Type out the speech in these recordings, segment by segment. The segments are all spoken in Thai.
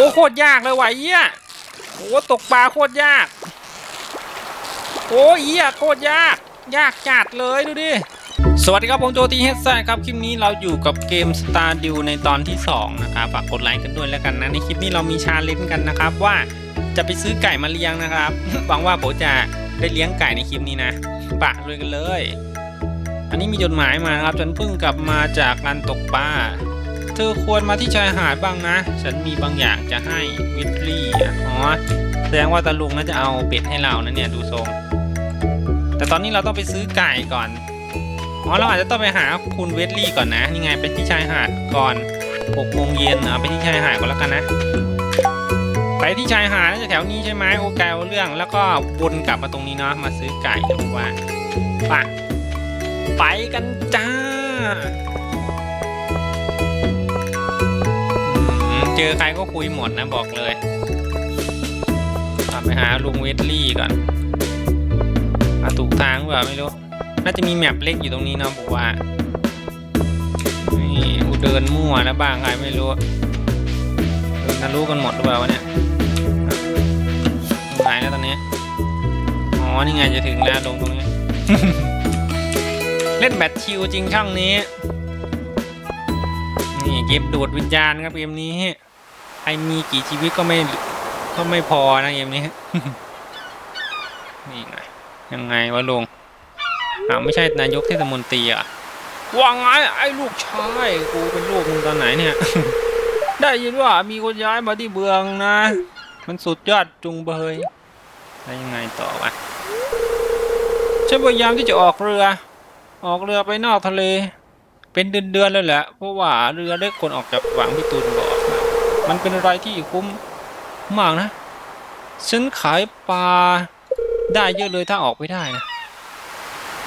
อ้โคตรยากเลยว่ะเหี้ยโอ้ตกปลาโคตรยาก โอ้เหี้ยโคตรยาก ยากจัดเลยดูดิสวัสดีครับผมโจตีเฮดซ่ครับ คลิปนี้เราอยู่กับเกม Star d e w ในตอนที่ 2 นะครับฝากกดไลค์กันด้วยแล้วกันนะ ในคลิปนี้เรามีชาเลนจ์กันนะครับ ว่าจะไปซื้อไก่มาเลี้ยงนะครับหวังว่าผมจะได้เลี้ยงไก่ในคลิปนี้นะปะเลยกันเลย อันนี้มีจดหมายมานะครับฉันเพิ่งกลับมาจากการตกปลา เธอควรมาที่ชายหาดบ้างนะ ฉันมีบางอย่างจะให้วิทลี่อ๋อแสดงว่าตาลุงน่าจะเอาเป็ดให้เรานะเนี่ยดูทรง แต่ตอนนี้เราต้องไปซื้อไก่ก่อนอ๋อเราอาจจะต้องไปหาคุณเวทลี่ก่อนนะนี่ไงไปที่ชายหาดก่อน6โมงเย็นเอาไปที่ชายหาดก่อนแล้วกันนะไปที่ชายหาดน่าจะแถวนี้ใช่ไหมโอเคเอาเรื่อง แล้วก็วนกลับมาตรงนี้เนาะมาซื้อไก่นะผมว่าไปไปกันจ้า เจอใครก็คุยหมดนะบอกเลยกลับไปหาลุงเวทลี่ก่อนมาถูกทางหรือเปล่าไม่รู้ น่าจะมีแมปเล็กอยู่ตรงนี้เนาะผมว่า นี่กูเดินมั่วนะบ้างใครไม่รู้ เดินทะลุกันหมดหรือเปล่าวะเนี่ยตรงไหนแล้วตอนนี้ อ๋อ นี่ไงจะถึงแล้วลงตรงนี้ เล่นแบทชิลจริงช่องนี้ นี่เกมดูดวิญญาณครับเกมนี้ รมีกี่ชีวิตก็ไม่ก็ไม่พอนะเกมนี้นี่ไงยังไงวะลุงอ้าไม่ใช่นายกเทศมนตรีอะว่าไงไอ้ลูกชายกูเป็นลูกมึงตอนไหนเนี่ย ได้ยินว่ามีคนย้ายมาที่เบืองนะ มันสุดยอดจุงเบยแล้วยังไงต่อวะฉันพยายามที่จะออกเรือ ออกเรือไปนอกทะเล เป็นเดือนๆเลยแหละเพราะว่าเรือเล็กคนออกจากฝั่งพี่ตูนบอก มันเป็นอะไรที่คุ้มมากนะฉันขายปลาได้เยอะเลยถ้าออกไปได้นะ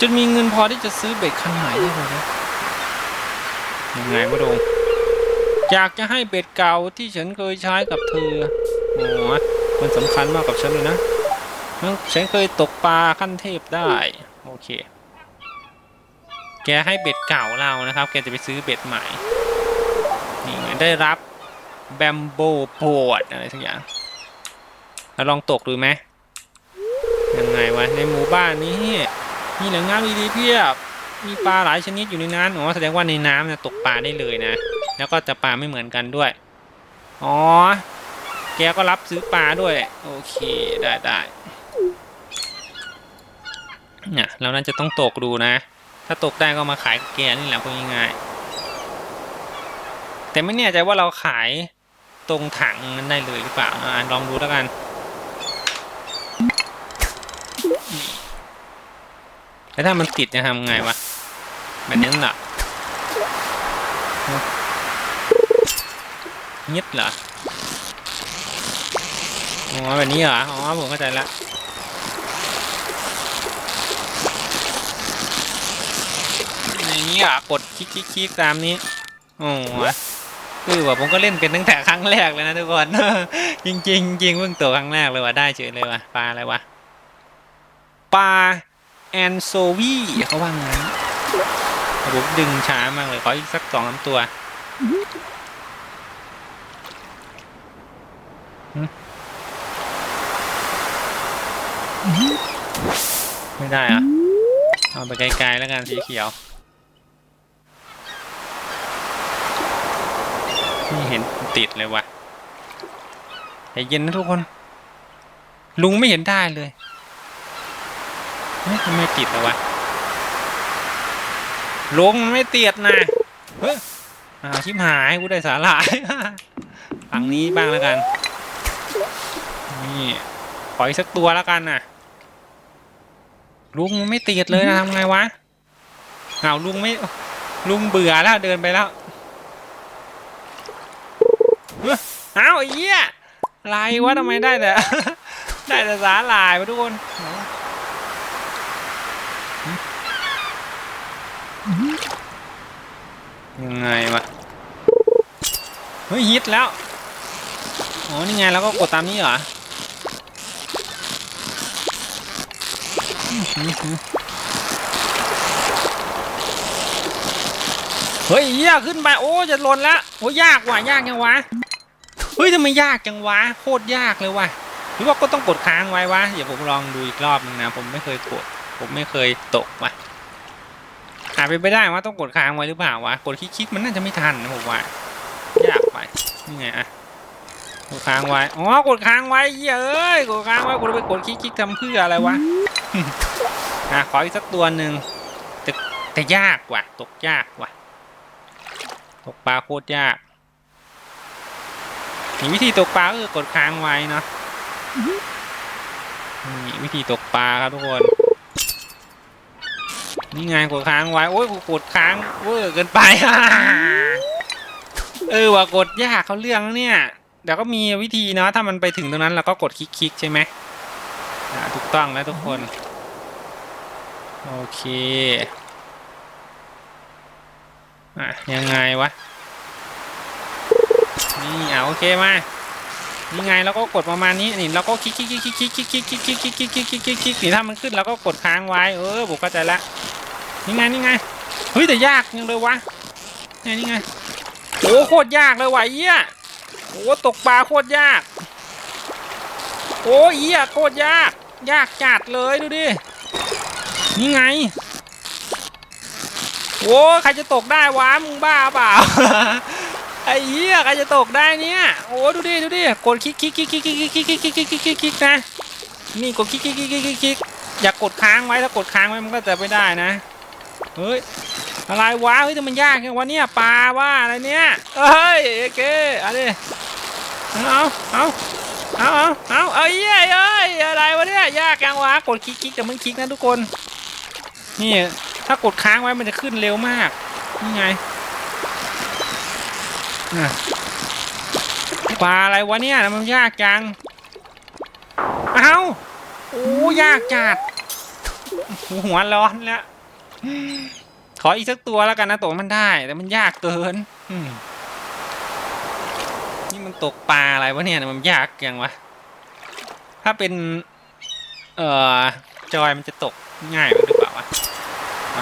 จนมีเงินพอที่จะซื้อเบ็ดคันใหม่ได้เลยนะยังไงวะโดงอยากจะให้เบ็ดเก่าที่ฉันเคยใช้กับเธอโอ้มันสำคัญมากกับฉันเลยนะฉันเคยตกปลาขั้นเทพได้ โอเค แกให้เบ็ดเก่าเรานะครับ แกจะไปซื้อเบ็ดใหม่ นี่ได้รับ แบมโบโปดอะไรสักอย่างแล้วลองตกดูไหมยังไงวะในหมู่บ้านนี้มีแหล่งน้ำดีๆเพียบ มีปลาหลายชนิดอยู่ในนั้นอ๋อแสดงว่าในน้ำนะตกปลาได้เลยนะ แล้วก็จะปลาไม่เหมือนกันด้วย อ๋อ แกก็รับซื้อปลาด้วย โอเคได้ได้เนี่ยเราน่าจะต้องตกดูนะ ถ้าตกได้ก็มาขายแกนี่แหละพูดง่ายๆแต่ไม่แน่ใจว่าเราขาย ตรงถังนั้นได้เลยหรือเปล่าอะลองดูแล้วกันแล้วถ้ามันติดจะทำไงวะแบบนี้หรอเงียบเหรออ๋อแบบนี้เหรออ๋อผมเข้าใจละอย่างนี้อะกดคลิกคลิกคลิกตามนี้ โอ้ คือว่าผมก็เล่นเป็นตั้งแต่ครั้งแรกเลยนะทุกคน จริงจริงจริงเพิ่งตัวครั้งแรกเลยว่ะได้เฉยเลยว่ะปลาอะไรวะปลาแอนโซวีเขาว่างั้นผมดึงช้ามากเลยขออีกสักสองสามตัวไม่ได้อะเอาไปไกลๆแล้วกันสีเขียว นี่เห็นติดเลยวะใจเย็นนะทุกคน ลุงไม่เห็นได้เลยเฮ้ยทำไมติดเลยวะลุงมันไม่ติดนะเฮ้ยอ้าวชิบหายกูได้สาหร่ายฝั่งนี้บ้างแล้วกัน นี่ขออีกสักตัวแล้วกันน่ะ ลุงไม่ติดเลยนะทำไงวะอ้าวลุงไม่ลุงเบื่อแล้วเดินไปแล้ว เอ้าไอ้เหี้ยอะไรวะทำไมได้แต่ ได้แต่สาหร่ายมาทุกคนยังไงวะเฮ้ยฮิตแล้วอ๋อนี่ไงแล้วก็กดตามนี้เหรอเฮ้ยเหี้ยขึ้นไปโอ้จะหล่นละโอ้ยากว่ะยากยังวะ เฮ้ยทำไมยากจังวะโคตรยากเลยวะหรือว่าก็ต้องกดค้างไว้วะเดี๋ยวผมลองดูอีกรอบนึงนะผมไม่เคยกด ผมไม่เคยตกวะอาจเป็นไปได้ว่าต้องกดค้างไว้หรือเปล่าวะกดคลิกๆมันน่าจะไม่ทันนะผมว่ายากไปนี่ไงอะกดค้างไว้อ๋อกดค้างไว้เย้ยกดค้างไว้กดไปกดคลิกๆทำเพื่ออะไรวะอะขออีกสักตัวหนึ่งแต่แต่ยากว่ะ ตกยากว่ะ ตกปลาโคตรยาก มีวิธีตกปลาก็คือกดค้างไว้เนาะนี่วิธีตกปลาครับทุกคน นี่ไงกดค้างไว้ โอ้ยกูกดค้างเวอร์เกินไปเออว่ากดยากเขาเรื่องแล้วเนี่ยเดี๋ยวก็มีวิธีเนาะถ้ามันไปถึงตรงนั้นเราก็กดคลิกๆใช่ไหมอ่าถูกต้องแล้วทุกคน โอเคอะยังไงวะ นี่อะโอเคมานี่ไงเราก็กดประมาณนี้นี่เราก็คลิกคลิกคลิกคลิกคลิกคลิกคลิกคลิกคลิกคลิกคลิกคลิกคลิกคลิกคลิกนี่ถ้ามันขึ้นเราก็กดค้างไว้เออผมเข้าใจละนี่ไงนี่ไงเฮ้ยแต่ยากยังเลยวะนี่นี่ไงโอ้โคตรยากเลยวะเอี้ยโอ้ตกปลาโคตรยากโอ้เอี้ยโคตรยาก ยากจัดเลยดูดินี่ไงโอ้ใครจะตกได้วะมึงบ้าเปล่า ไอ้เหี้ยใครจะตกได้เนี่ยโอ้ดูดิดูดิกดคลิกคลิกคลิกคลิกคลิกคลิกคลิกคลิกคลิกคลิกคลิกนะนี่กดคลิกคลิกคลิกคลิกคลิกอย่ากดค้างไว้ถ้ากดค้างไว้มันก็จะไม่ได้นะเฮ้ยอะไรวะเฮ้ยแต่มันยากแค่วะเนี่ยปลาว่าอะไรเนี่ยเฮ้ยโอเคเอาดิเอาเอาเอาเอาเอาเอาเอ้ยเอ้ยอะไรวะเนี่ยยากจังวะกดคลิกคลิกแต่มันคลิกนะทุกคน นี่ถ้ากดค้างไว้มันจะขึ้นเร็วมากนี่ไง ปลาอะไรวะเนี่ยมันยากจัง เอ้าโอ้ยากจัด หัวร้อนแล้ว ขออีกสักตัวแล้วกันนะตัวมันได้ แต่มันยากเกินนี่มันตกปลาอะไรวะเนี่ยมันยากยังวะ ถ้าเป็น เอ่อ จอยมันจะตกง่ายหรือเปล่าวะ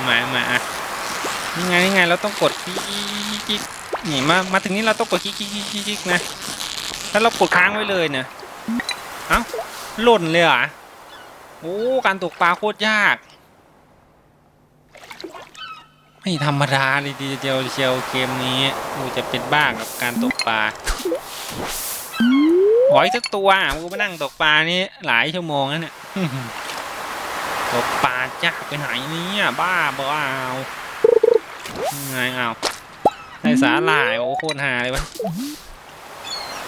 มาเอามาอะนี่ไงนี่ไงเราต้องกดคลิกคลิก นี่มา มาถึงนี้เราต้องกดคลิกคลิกคลิกคลิกนะถ้าเรากดค้างไว้เลยเนี่ยเอ้าหล่นเลยเหรอะโอ้ การตกปลาโคตรยาก ไม่ธรรมดาเลยทีเดียวเชียวเกมนี้กูจะเป็นบ้ากับการตกปลาขออีกสักตัวอะกูไปนั่งตกปลานี่หลายชั่วโมงแล้วเนี่ยตกปลายากไปไหนเนี่ยบ้าบ่เอาไงเอา ใส่สาหร่ายโอ้โคตรหาเลยวะ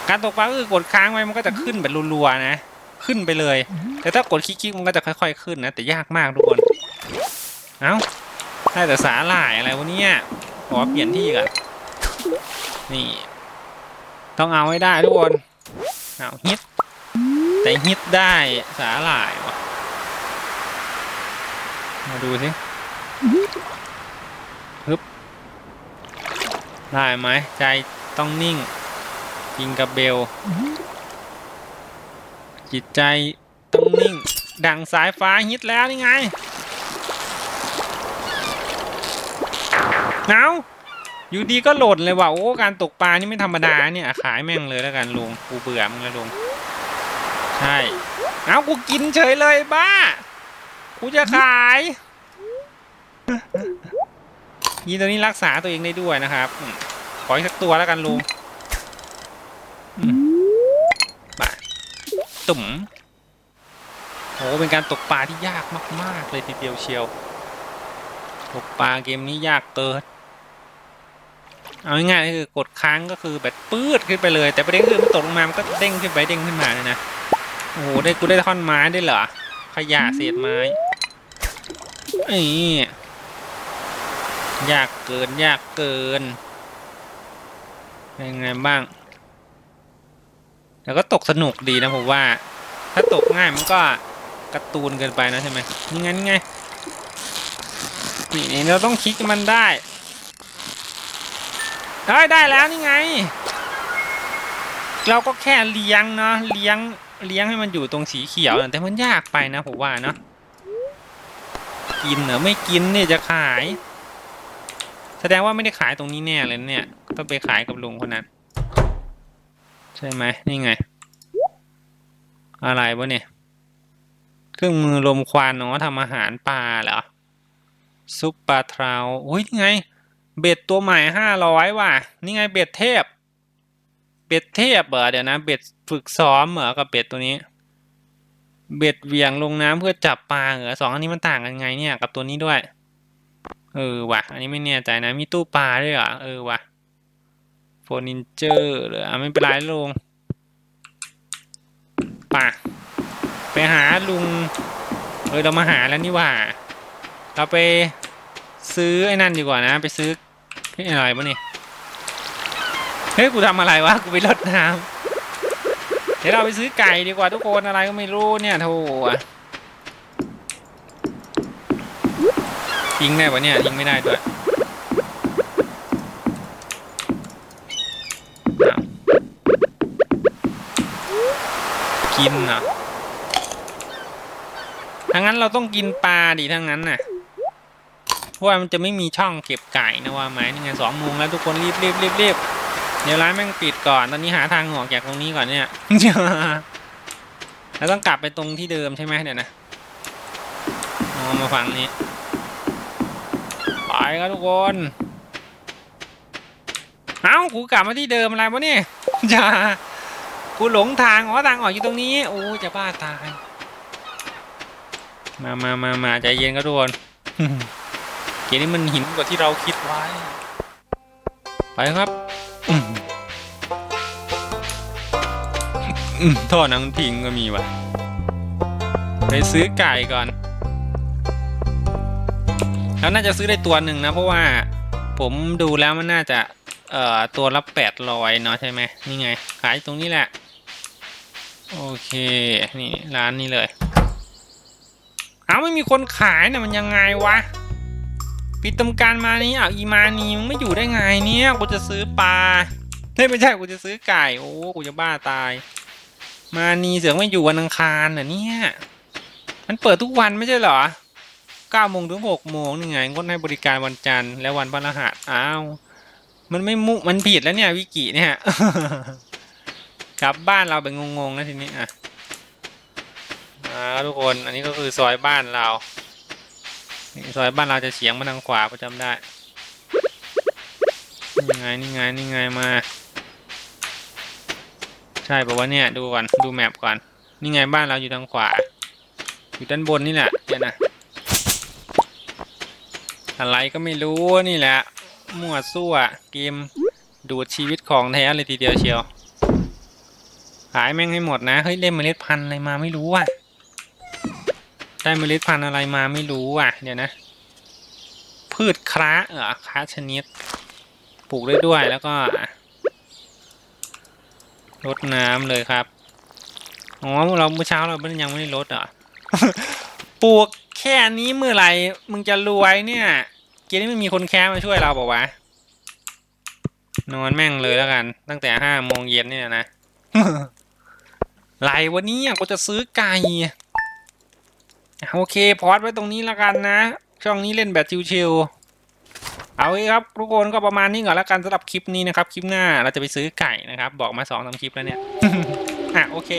การตกปลาก็คือกดค้างไว้มันก็จะขึ้นแบบรัวๆนะ ขึ้นไปเลย แต่ถ้ากดคลิกๆมันก็จะค่อย ๆ ขึ้นนะ แต่ยากมากทุกคนเอ้าได้แต่สาหร่ายอะไรวะเนี่ยขอเปลี่ยนที่ก่อนนี่ ต้องเอาให้ได้ทุกคนเอาฮิตแต่ฮิตได้สาหร่ายวะมาดูสิฮึบ ได้ไหมใจต้องนิ่งกิงกับเบล จิตใจต้องนิ่ง ดังสายฟ้าฮิตแล้วนี่ไงเอาอยู่ดีก็หล่นเลยว่ะโอ้การตกปลานี่ไม่ธรรมดาเนี่ยขายแม่งเลยแล้วกันลุงกูเบื่อมึงแล้วลุงใช่เอากูกินเฉยเลยบ้า กูจะขาย ยีตัวนี้รักษาตัวเองได้ด้วยนะครับขออีกสักตัวแล้วกันลุงมไปตุ่มโอ้เป็นการตกปลาที่ยากมาก ๆ เลยทีเดียวเชียว ตกปลาเกมนี้ยากเกินเอาง่ายๆคือกดค้างก็คือแบบปื๊ดขึ้นไปเลย แต่ประเด็นคือมันตกลงมามันก็เด้งขึ้นไปเด้งขึ้นมาเลยนะโอ้โหได้กูได้ท่อนไม้ได้เหรอขยะเศษไม้นี่ ยากเกิน ยากเกิน เป็นไงบ้างแต่ก็ตกสนุกดีนะผมว่า ถ้าตกง่ายมันก็การ์ตูนเกินไปนะใช่ไหมนี่ไงนี่ไงนี่เราต้องคลิกมันได้ได้ได้แล้วนี่ไง เราก็แค่เลี้ยงเนาะเลี้ยงเลี้ยงให้มันอยู่ตรงสีเขียวแต่มันยากไปนะผมว่าเนาะกินเหรอไม่กินเนี่ยจะขาย แสดงว่าไม่ได้ขายตรงนี้แน่เลยเนี่ย ต้องไปขายกับลุงคนนั้น ใช่ไหมนี่ไง อะไรวะเนี่ย เครื่องมือลมควันเนาะทำอาหารปลาเหรอ ซุปปลาทราวอุ้ยนี่ไง เบ็ดตัวใหม่ห้าร้อยว่ะ นี่ไงเบ็ดเทพ เบ็ดเทพเหรอเดี๋ยวนะ เบ็ดฝึกซ้อมเหรอกับเบ็ดตัวนี้ เบ็ดเวียงลงน้ำเพื่อจับปลาเหรอสองอันนี้มันต่างกันไงเนี่ย กับตัวนี้ด้วย เออว่ะ อันนี้ไม่แน่ใจนะ มีตู้ปลาด้วยเหรอ เออว่ะโฟนินเจอร์เหรออะไม่เป็นไรลงป่ะไปหาลุง เออเรามาหาแล้วนี่ว่า เราไปซื้อไอ้นั่นดีกว่านะ ไปซื้อเฮ้อะไรวะเนี่เฮ้ยกูทำอะไรวะกูไปรดน้ำเดี๋ยวเราไปซื้อไก่ดีกว่าทุกคนอะไรก็ไม่รู้เนี่ยโธ่ อะทิ้งได้ปะเนี่ยทิ้งไม่ได้ด้วยกินเหรอถ้างั้นเราต้องกินปลาดิถ้างั้นน่ะเพราะว่ามันจะไม่มีช่องเก็บไก่นะว่าไหมนี่ไงสองโมงแล้วทุกคนรีบรีบรีบรีบเดี๋ยวร้านแม่งปิดก่อน ตอนนี้หาทางออกจากตรงนี้ก่อนเนี่ยแล้วต้องกลับไปตรงที่เดิมใช่ไหมเดี๋ยนะมองมาฝั่งนี้ ครับทุกคน เอ้ากูกลับมาที่เดิมอะไรวะเนี่ยจะกูหลงทางอ๋อทางออกอยู่ตรงนี้ โอ้จะบ้าตาย มามามามาใจเย็นก็ทุกคนเกมนี้มันหินกว่าที่เราคิดไว้ ไปครับอืมท่อนังพิงก็มีว่ะ ไปซื้อไก่ก่อน แล้วน่าจะซื้อได้ตัวหนึ่งนะ เพราะว่าผมดูแล้วมันน่าจะเอ่อตัวละแปดร้อยเนาะใช่ไหมนี่ไง ขายตรงนี้แหละ โอเค นี่ร้านนี้เลยเอาไม่มีคนขายเนี่ยมันยังไงวะปิดตำการมานี้อะอีมานีมึงไม่อยู่ได้ไงเนี่ยกูจะซื้อปลาไม่ใช่กูจะซื้อไก่โอ้กูจะบ้าตาย มานีเสือกไม่อยู่วันอังคารน่ะเนี่ยมันเปิดทุกวันไม่ใช่เหรอ เก้าโมงถึงหกโมงนี่ไงงดให้บริการวันจันทร์และวันพฤหัสอ้าว มันไม่มุมันผิดแล้วเนี่ยวิกิเนี่ยกลับบ้านเราเป็นงงๆนะทีนี้อะอ่าทุกคนอันนี้ก็คือซอยบ้านเราซอยบ้านเราจะเฉียงมาทางขวาประจำได้นี่ไงนี่ไงนี่ไงมา ใช่ปะวะเนี่ยดูก่อนดูแมปก่อนนี่ไงบ้านเราอยู่ทางขวา อยู่ด้านบนนี่แหละเดี๋ยนะ อะไรก็ไม่รู้นี่แหละ มั่วซั่วเกมดูดชีวิตของแท้เลยทีเดียวเชียว ขายแม่งให้หมดนะ เฮ้ยเล่นเมล็ดพันธุ์อะไรมาไม่รู้อะ ได้เมล็ดพันธุ์อะไรมาไม่รู้อะ เดี๋ยวนะ พืชคร้าเออคร้าชนิด ปลูกได้ด้วยแล้วก็รดน้ำเลยครับ อ๋อเราเมื่อเช้าเรายังไม่ได้รดอะ ปลูกแค่นี้เมื่อไหร่มึงจะรวยเนี่ย เกมนี้ไม่มีคนแค้มาช่วยเราบอกว่าวะ นอนแม่งเลยแล้วกัน ตั้งแต่ห้าโมงเย็นเนี่ยนะไรวันนี้กูจะซื้อไก่โอเค พอดไว้ตรงนี้แล้วกันนะ ช่องนี้เล่นแบบชิวๆเอาครับ ทุกคนก็ประมาณนี้ก่อนแล้วกันสำหรับคลิปนี้นะครับ คลิปหน้าเราจะไปซื้อไก่นะครับ บอกมาสองสามคลิปแล้วเนี่ย อะโอเค